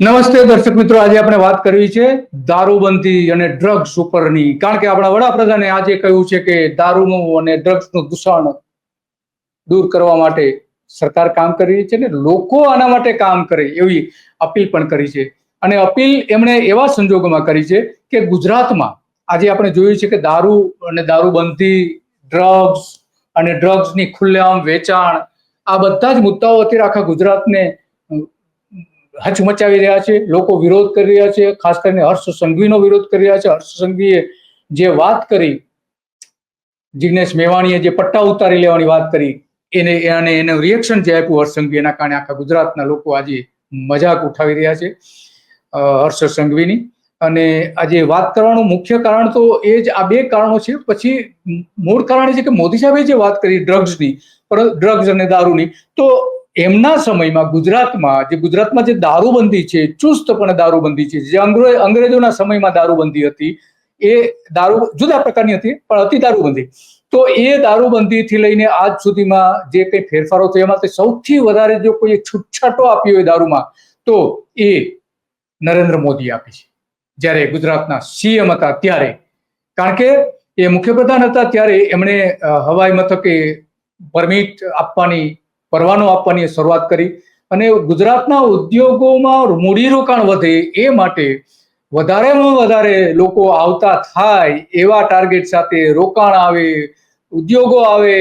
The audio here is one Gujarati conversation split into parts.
નમસ્તે દર્શક મિત્રો, આજે આપણે વાત કરવી છે દારૂબંધી અને ડ્રગ્સ ઉપરની. કારણ કે આપણા વડાપ્રધાને આજે કહ્યું છે કે દારૂનું અને ડ્રગ્સનું દૂષણ દૂર કરવા માટે સરકાર કામ કરી રહી છે ને લોકો આના માટે કામ કરે એવી અપીલ પણ કરી છે. અને અપીલ એમણે એવા સંજોગોમાં કરી છે કે ગુજરાતમાં આજે આપણે જોયું છે કે દારૂ અને દારૂબંધી ડ્રગ્સ અને ડ્રગ્સની ખુલ્લેઆમ વેચાણ આ બધા જ મુદ્દાઓ અત્યારે આખા ગુજરાતને હચમચાવી રહ્યા છે, લોકો વિરોધ કરી રહ્યા છે, ખાસ કરીને હર્ષ સંઘવીનો વિરોધ કરી રહ્યા છે. હર્ષ સંઘવીએ જે વાત કરી, જિગ્નેશ મેવાણીએ જે પટ્ટા ઉતારી લેવાની વાત કરી, એને, અને એનું રિએક્શન જે આપ્યું હર્ષ સંઘવી, એના કારણે આખા ગુજરાતના લોકો આજે મજાક ઉઠાવી રહ્યા છે હર્ષ સંઘવીની. અને આજે વાત કરવાનું મુખ્ય કારણ તો એ જ, આ બે કારણો છે. પછી મૂળ કારણ એ છે કે મોદી સાહેબે જે વાત કરી ડ્રગ્સની ડ્રગ્સ અને દારૂની, તો એમના સમયમાં ગુજરાતમાં જે ગુજરાતમાં જે દારૂબંધી છે, ચુસ્તપણે દારૂબંધી છે, જે અંગ્રેજોના સમયમાં દારૂબંધી હતી, એ દારૂ જુદા પ્રકારની હતી, પણ હતી દારૂબંધી. તો એ દારૂબંધીથી લઈને આજ સુધીમાં જે કંઈ ફેરફારો થયા, એમાં સૌથી વધારે જો કોઈ છૂટછાટો આપ્યો હોય દારૂમાં, તો એ નરેન્દ્ર મોદી આપી છે. જ્યારે ગુજરાતના સીએમ હતા ત્યારે. કારણ કે એ મુખ્યપ્રધાન હતા ત્યારે એમણે હવાઈ મથકે પરમિટ આપવાની પરવાનો આપવાની શરૂઆત કરી અને ગુજરાતના ઉદ્યોગોમાં મૂડીરોકાણ વધે એ માટે વધારેમાં વધારે લોકો આવતા થાય એવા ટાર્ગેટ સાથે રોકાણ આવે, ઉદ્યોગો આવે,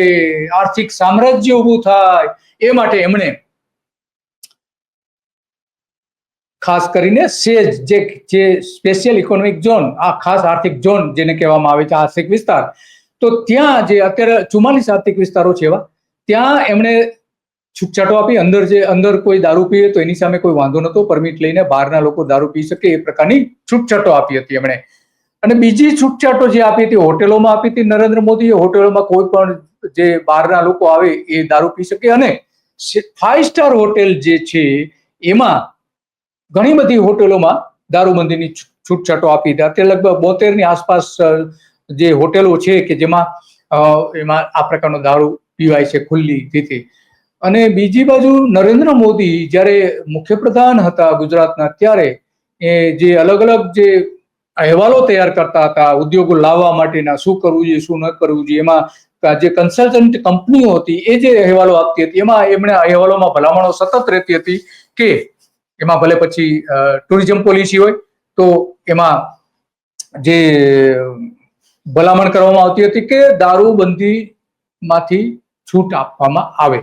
આર્થિક સામ્રાજ્ય ઊભું થાય એ માટે એમણે ખાસ કરીને સેજ, જે જે સ્પેશિયલ ઇકોનોમિક ઝોન આ ખાસ આર્થિક ઝોન જેને કહેવામાં આવે છે, આર્થિક વિસ્તાર. તો ત્યાં જે અત્યારે ચુમ્માલીસ આર્થિક વિસ્તારો છે એવા, ત્યાં એમણે છૂટછાટો આપી, અંદર જે, અંદર કોઈ દારૂ પીએ તો એની સામે કોઈ વાંધો નતો પરમિટ લઈને બહારના લોકો દારૂ પી શકે એ પ્રકારની છૂટછાટો આપી હતી એમણે. અને બીજી છૂટછાટો જે આપી હતી, હોટેલોમાં આપી હતી નરેન્દ્ર મોદીએ, હોટેલોમાં કોઈ પણ જે બહારના લોકો આવે એ દારૂ પી શકે. અને ફાઈવ સ્ટાર હોટેલ જે છે, એમાં ઘણી બધી હોટેલોમાં દારૂબંધીની છૂટછાટો આપી હતી. અત્યારે લગભગ બોતેરની આસપાસ જે હોટેલો છે કે જેમાં એમાં આ પ્રકારનો દારૂ પીવાય છે ખુલ્લી રીતે. અને બીજી બાજુ નરેન્દ્ર મોદી જ્યારે મુખ્યપ્રધાન હતા ગુજરાતના, ત્યારે એ જે અલગ અલગ જે અહેવાલો તૈયાર કરતા હતા, ઉદ્યોગો લાવવા માટેના, શું કરવું જોઈએ, શું ન કરવું જોઈએ, એમાં જે કન્સલ્ટન્ટ કંપનીઓ હતી, એ જે અહેવાલો આપતી હતી, એમાં એમણે અહેવાલોમાં ભલામણો સતત રહેતી હતી કે એમાં ભલે પછી ટુરિઝમ પોલિસી હોય, તો એમાં જે ભલામણ કરવામાં આવતી હતી કે દારૂબંધીમાંથી છૂટ આપવામાં આવે.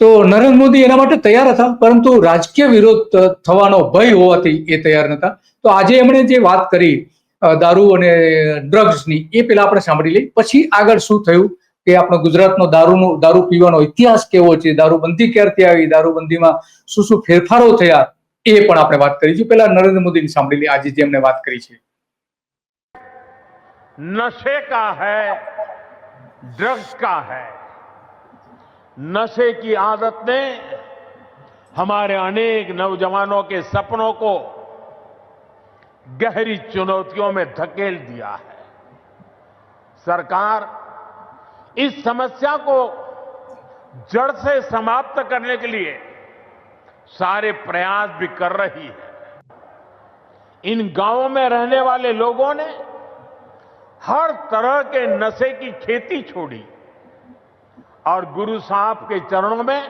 તો નરેન્દ્ર મોદી એના માટે તૈયાર હતા, પરંતુ રાજકીય વિરોધ થવાનો ભય હોવાથી એ તૈયાર નહોતા. તો આજે એમણે જે વાત કરી દારૂ અને ડ્રગ્સની, એ પેલા આપણે સાંભળી લઈ પછી આગળ શું થયું કે આપણો ગુજરાતનો દારૂનો, દારૂ પીવાનો ઇતિહાસ કેવો છે, દારૂબંધી ક્યારથી આવી, દારૂબંધીમાં શું શું ફેરફારો થયા, એ પણ આપણે વાત કરી. છે પેલા નરેન્દ્ર મોદીની સાંભળી લઈ આજે જે વાત કરી છે. નશે કા હૈ, ડ્રગ્સ કા હૈ? नशे की आदत ने हमारे अनेक नौजवानों के सपनों को गहरी चुनौतियों में धकेल दिया है। सरकार इस समस्या को जड़ से समाप्त करने के लिए सारे प्रयास भी कर रही है। इन गाँवों में रहने वाले लोगों ने हर तरह के नशे की खेती छोड़ी। और गुरु साहब के चरणों में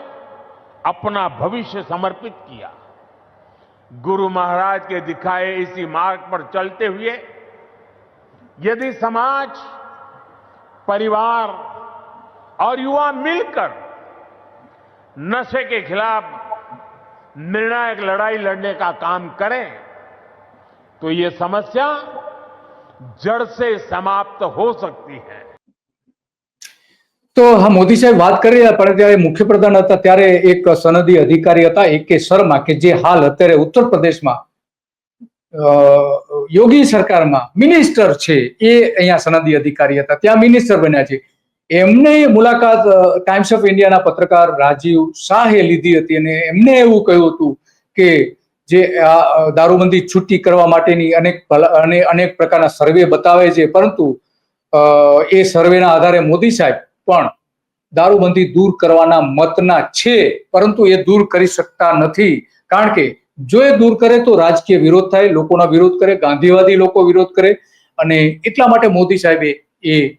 अपना भविष्य समर्पित किया। गुरु महाराज के दिखाए इसी मार्ग पर चलते हुए, यदि समाज, परिवार और युवा मिलकर नशे के खिलाफ निर्णायक लड़ाई लड़ने का काम करें तो ये समस्या जड़ से समाप्त हो सकती है। તો હા, મોદી સાહેબ વાત કરી રહ્યા, પણ ત્યારે મુખ્યપ્રધાન હતા, ત્યારે એક સનદી અધિકારી હતા, એ કે શર્મા, કે જે હાલ અત્યારે ઉત્તર પ્રદેશમાં યોગી સરકારમાં મિનિસ્ટર છે, એ અહીંયા સનદી અધિકારી હતા, ત્યાં મિનિસ્ટર બન્યા છે. એમને મુલાકાત ટાઈમ્સ ઓફ ઇન્ડિયાના પત્રકાર રાજીવ શાહે લીધી હતી, અને એમને એવું કહ્યું હતું કે જે આ દારૂબંધી છૂટી કરવા માટેની અનેક અને અનેક પ્રકારના સર્વે બતાવે છે, પરંતુ એ સર્વેના આધારે મોદી સાહેબ પણ દારૂબંધી દૂર કરવાના મતના છે, પરંતુ એ દૂર કરી શકતા નથી. કારણ કે જો એ દૂર કરે તો રાજકીય વિરોધ થાય, લોકોના વિરોધ કરે, ગાંધીવાદી લોકો વિરોધ કરે, અને એટલા માટે મોદી સાહેબે એ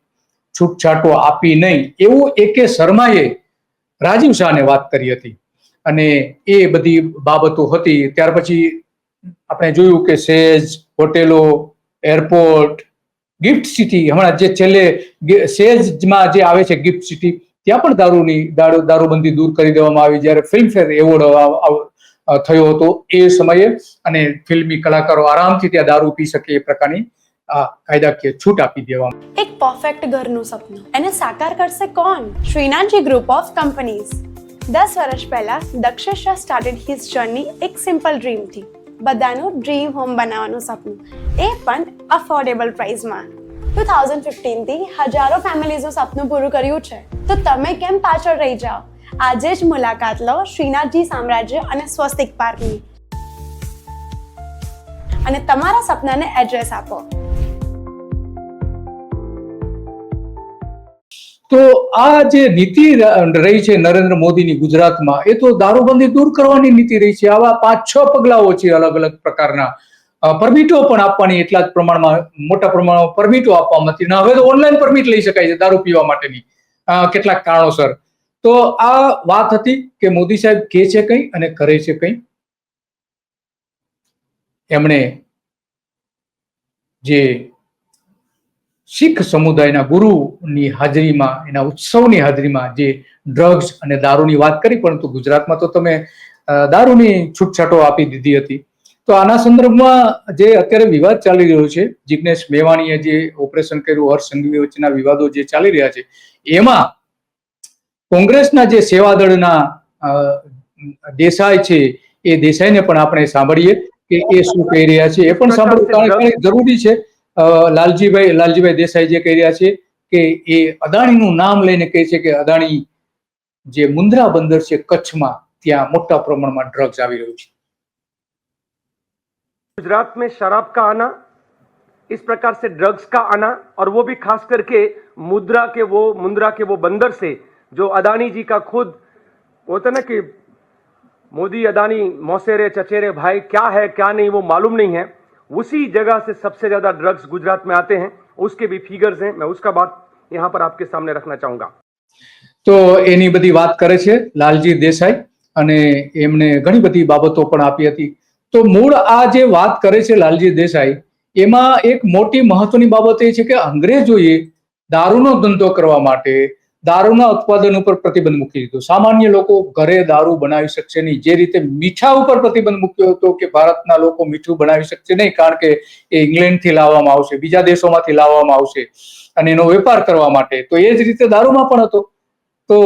છૂટછાટો આપી નહીં. એવું એ કે શર્માએ રાજીવ શાહને વાત કરી હતી. અને એ બધી બાબતો હતી. ત્યાર પછી આપણે જોયું કે સેજ, હોટેલો, એરપોર્ટ ગિફ્ટ સિટી હમણાં જે છેલ્લે સેલ્સમાં જે આવે છે ગિફ્ટ સિટી ત્યાં પણ દારૂની, દારૂ, દારૂબંધી દૂર કરી દેવામાં આવી. જ્યારે ફિલ્મફેર એવોર્ડ થયો હતો એ સમયે અને ફિલ્મી કલાકારો આરામથી ત્યાં દારૂ પી શકે એ પ્રકારની, આ કાયદાકીય છૂટ આપી દેવામાં એક પરફેક્ટ ઘરનું સપનું. એને સાકાર કરશે કોણ? શ્રીનાથજી ગ્રુપ ઓફ કંપનીઝ દસ વર્ષ પહેલા દક્ષેશ સ્ટાર્ટેડ હિઝ જર્ની એક સિમ્પલ ડ્રીમથી બધાનું ડ્રીમ હોમ બનાવવાનું સપનું. એ પણ અફોર્ડેબલ પ્રાઇસમાં ટુ થાઉઝન્ડ ફિફ્ટીનથી હજારો ફેમિલીઝનું સપનું પૂરું કર્યું છે. તો તમે કેમ પાછળ રહી જાઓ? આજે જ મુલાકાત લો શ્રીનાથજી સામ્રાજ્ય અને સ્વસ્તિક પાર્કની. અને તમારા સપનાને એડ્રેસ આપો. તો આ જે નીતિ રહી છે નરેન્દ્ર મોદીની ગુજરાતમાં, એ તો દારૂબંધી દૂર કરવાની નીતિ રહી છે. આવા પાંચ, છ પગલાઓ છે અલગ અલગ પ્રકારના. પરમિટો પણ આપવાની એટલા જ પ્રમાણમાં, મોટા પ્રમાણમાં પરમિટો આપવામાં નથી. હવે તો ઓનલાઈન પરમિટ લઈ શકાય છે દારૂ પીવા માટેની. કેટલાક કારણોસર. તો આ વાત હતી કે મોદી સાહેબ કે છે કંઈ અને કરે છે કંઈ? એમણે જે શીખ સમુદાયના ગુરુની હાજરીમાં એના ઉત્સવની હાજરીમાં જે ડ્રગ્સ અને દારૂની વાત કરી પરંતુ ગુજરાતમાં તો તમે દારૂની છૂટછાટો આપી દીધી હતી. તો આના સંદર્ભમાં જે અત્યારે વિવાદ ચાલી રહ્યો છે જિગ્નેશ મેવાણીએ જે ઓપરેશન કર્યું હર્ષ સંઘવી વચ્ચેના વિવાદો જે ચાલી રહ્યા છે એમાં કોંગ્રેસના જે સેવાદળના દેસાઈ છે એ દેસાઈને પણ આપણે સાંભળીએ કે એ શું કહી રહ્યા છે એ પણ સાંભળવું કારણ કે જરૂરી છે. લાલજીભાઈ લાલજીભાઈ દેસાઈ જે કહી રહ્યા છે કે એ અદાણીનું નામ લઈને કહે છે કે અદાણી જે મુન્દ્રા બંદર છે કચ્છમાં ત્યાં મોટા પ્રમાણમાં ડ્રગ્સ આવી રહ્યું છે गुजरात में शराब का आना इस प्रकार से ड्रग्स का आना और वो भी खास करके मुद्रा के वो मुंद्रा के वो बंदर से जो अदानी जी का खुद होता ना कि मोदी अदानी मौसेरे चचेरे भाई क्या है क्या नहीं वो मालूम नहीं है उसी जगह से सबसे ज्यादा ड्रग्स गुजरात में आते हैं उसके भी फिगर्स हैं मैं उसका बात यहां पर आपके सामने रखना चाहूंगा તો એની બધી વાત કરે છે લાલજી દેસાઈ અને એમણે ઘણી બધી બાબતો પણ આપી હતી તો મૂળ આ જે વાત કરે છે લાલજી દેસાઈ એમાં એક મોટી મહત્વની બાબત એ છે કે અંગ્રેજોએ દારૂનો ધંધો કરવા માટે દારૂના ઉત્પાદન ઉપર પ્રતિબંધ મૂકી દીધો. સામાન્ય લોકો ઘરે દારૂ બનાવી શકશે નહીં. જે રીતે મીઠા ઉપર પ્રતિબંધ મૂક્યો હતો કે ભારતના લોકો મીઠું બનાવી શકશે નહીં, કારણ કે એ ઇંગ્લેન્ડથી લાવવામાં આવશે, બીજા દેશોમાંથી લાવવામાં આવશે અને એનો વેપાર કરવા માટે. તો એ જ રીતે દારૂમાં પણ હતો. તો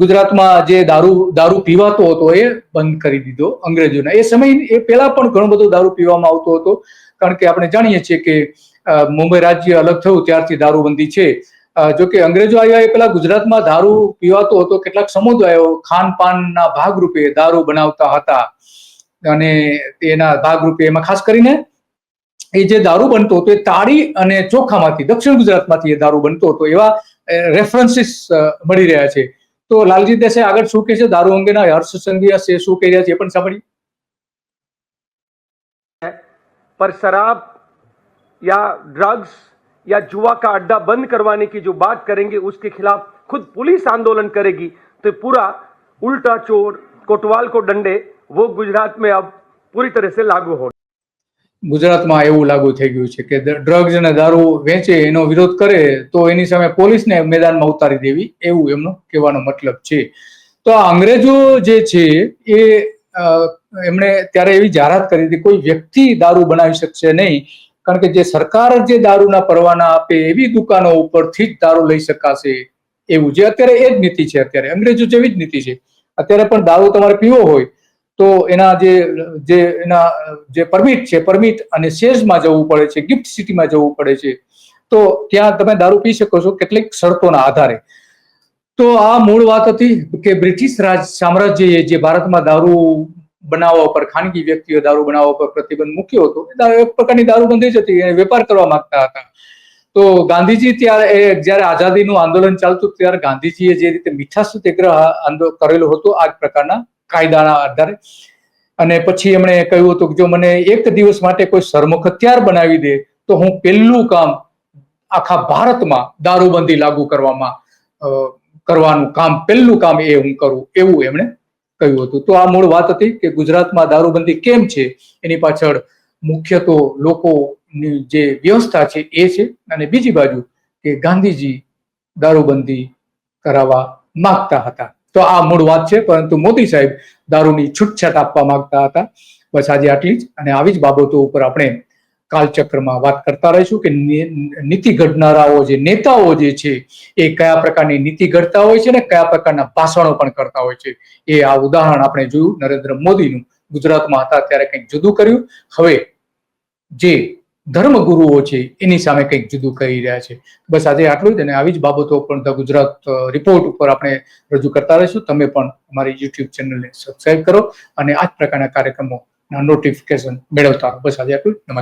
ગુજરાતમાં જે દારૂ દારૂ પીવાતો હતો એ બંધ કરી દીધો અંગ્રેજોના. એ સમય, એ પહેલા પણ ઘણો બધો દારૂ પીવામાં આવતો હતો. કારણ કે આપણે જાણીએ છીએ કે મુંબઈ રાજ્ય અલગ થયું, ત્યારથી દારૂબંધી છે. જોકે અંગ્રેજો આવ્યા એ પહેલા ગુજરાતમાં દારૂ પીવાતો હતો. કેટલાક સમુદાયો ખાનપાનના ભાગરૂપે દારૂ બનાવતા હતા. અને તેના ભાગરૂપે એમાં ખાસ કરીને એ જે દારૂ બનતો હતો, એ તાળી અને ચોખામાંથી, દક્ષિણ ગુજરાતમાંથી એ દારૂ બનતો હતો. એવા રેફરન્સીસ મળી રહ્યા છે. તો લાલજી દેસે આગળ શું કે છે? દારૂ અંગેના હર્ષ સંધિયા છે, શું કહી રહ્યા છે એ પણ સાંભળીએ. પર શરાબ યા ડ્રગ્સ या जुआ का अड्डा बंद करवाने की जो बात करेंगे उसके खिलाफ खुद पुलिस आंदोलन करेगी तो पूरा उल्टा चोर कोटवाल को डंडे वो गुजरात में अब पूरी तरह से लागू हो ગુજરાતમાં એવું લાગુ થઈ ગયું છે કે ડ્રગ્સ અને દારૂ વેચે એનો વિરોધ કરે તો એની સામે પોલીસને મેદાનમાં ઉતારી દેવી એવું એમનો કહેવાનો મતલબ છે તો આ અંગ્રેજો જે છે એ અ, એમણે ત્યારે એવી જાહેરાત કરી હતી કોઈ વ્યક્તિ દારૂ બનાવી શકશે નહીં કારણ કે જે સરકાર જે દારૂના પરવાના આપે એવી દુકાનો ઉપરથી જ દારૂ લઈ શકાશે એવું જે અત્યારે એ જ નીતિ છે અત્યારે. અંગ્રેજો જેવી જ નીતિ છે. અત્યારે પણ દારૂ તમારે પીવો હોય તો એના જે જે એના, જે પરમિટ છે, પરમિટ અને શેર્સમાં જવું પડે છે, ગિફ્ટ સિટીમાં જવું પડે છે. તો ત્યાં તમે દારૂ પી શકો છો કેટલીક શરતોના આધારે. તો આ મૂળ વાત હતી કે બ્રિટિશ રાજ સામ્રાજ્યએ જે ભારતમાં દારૂ બનાવવા ઉપર, ખાનગી વ્યક્તિઓ દારૂ બનાવવા ઉપર પ્રતિબંધ મૂક્યો હતો. એક પ્રકારની દારૂબંધી જ હતી વેપાર કરવા માંગતા હતા. તો ગાંધીજી ત્યારે જ્યારે આઝાદીનું આંદોલન ચાલતું ત્યારે ગાંધીજીએ જે રીતે મીઠા સત્યાગ્રહ કરેલો હતો, આ પ્રકારના કાયદાના આધારે. અને પછી એમણે કહ્યું હતું કે જો મને એક દિવસ માટે કોઈ સરમુખ હથિયાર બનાવી દે, તો હું પહેલું કામ આખા ભારતમાં દારૂબંધી લાગુ કરવામાં કરવાનું કામ, પહેલું કામ એ હું કરું, એવું એમણે કહ્યું હતું. તો આ મૂળ વાત હતી કે ગુજરાતમાં દારૂબંધી કેમ છે? એની પાછળ મુખ્ય તો લોકોની જે વ્યવસ્થા છે એ છે. અને બીજી બાજુ કે ગાંધીજી દારૂબંધી કરાવવા માંગતા હતા. તો આ મૂળ વાત છે, પરંતુ મોદી સાહેબ દારૂની છૂટછાટ આપવા માંગતા હતા. બસ આજે આટલી જ અને આવી જ બાબતો ઉપર આપણે કાલચક્રમાં વાત કરતા રહીશું કે નીતિ ઘડનારાઓ જે નેતાઓ જે છે, એ કયા પ્રકારની નીતિ ઘડતા હોય છે ને કયા પ્રકારના ભાષણો પણ કરતા હોય છે. એ આ ઉદાહરણ આપણે જોયું નરેન્દ્ર મોદીનું. ગુજરાતમાં હતા ત્યારે કંઈક જુદું કર્યું. હવે જે ધર્મગુરુઓ છે, એની સામે કંઈક જુદું કરી રહ્યા છે. બસ આજે આટલું જ અને આવી જ બાબતો પણ ધ ગુજરાત રિપોર્ટ ઉપર આપણે રજૂ કરતા રહીશું. તમે પણ અમારી યુટ્યુબ ચેનલને સબસ્ક્રાઇબ કરો અને આ જ પ્રકારના કાર્યક્રમોના નોટિફિકેશન મેળવતા બસ આજે આટલું નમસ્કાર.